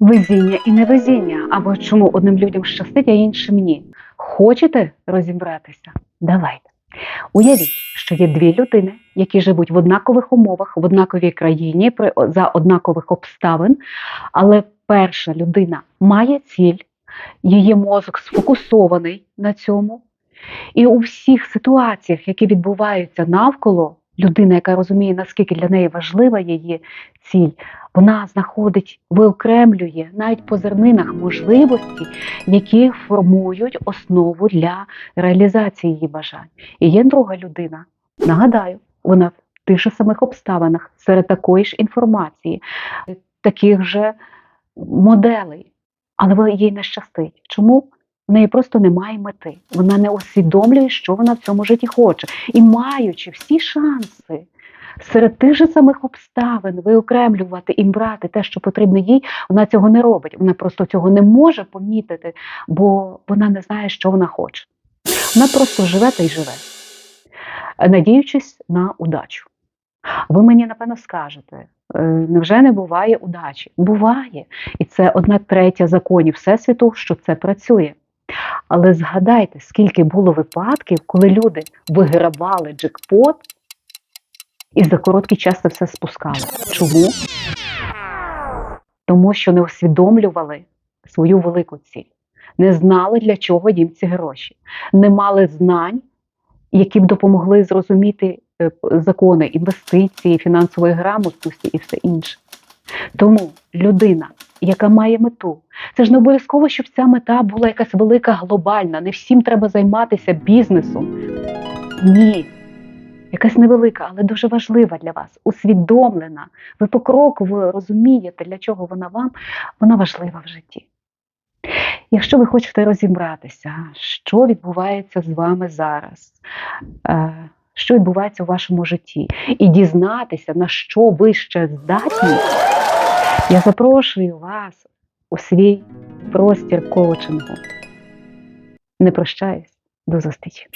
Везіння і невезіння, або чому одним людям щастить, а іншим ні. Хочете розібратися? Давайте. Уявіть, що є дві людини, які живуть в однакових умовах, в однаковій країні, при, за однакових обставин, але перша людина має ціль, її мозок сфокусований на цьому. І у всіх ситуаціях, які відбуваються навколо, людина, яка розуміє, наскільки для неї важлива її ціль, вона знаходить, виокремлює навіть по зернинах можливості, які формують основу для реалізації її бажань. І є друга людина, нагадаю, вона в тих же самих обставинах, серед такої ж інформації, таких же моделей, але їй не щастить. Чому? В неї просто немає мети. Вона не усвідомлює, що вона в цьому житті хоче. І маючи всі шанси серед тих же самих обставин виокремлювати і брати те, що потрібно їй, вона цього не робить. Вона просто цього не може помітити, бо вона не знає, що вона хоче. Вона просто живе та й живе, надіючись на удачу. Ви мені напевно скажете, «Е, невже не буває удачі? Буває. І це одна третя законів Всесвіту, що це працює. Але згадайте, скільки було випадків, коли люди вигравали джекпот і за короткий час це все спускали. Чому? Тому що не усвідомлювали свою велику ціль, не знали, для чого їм ці гроші, не мали знань, які б допомогли зрозуміти е, закони інвестиції, фінансової грамотності і все інше. Тому людина, яка має мету, це ж не обов'язково, щоб ця мета була якась велика глобальна. Не всім треба займатися бізнесом. Ні. Якась невелика, але дуже важлива для вас, усвідомлена. Ви покроково розумієте, для чого вона вам, вона важлива в житті. Якщо ви хочете розібратися, що відбувається з вами зараз, е, що відбувається у вашому житті, і дізнатися, на що ви ще здатні, я запрошую вас у свій простір коучингу. Не прощаюсь, до зустрічі.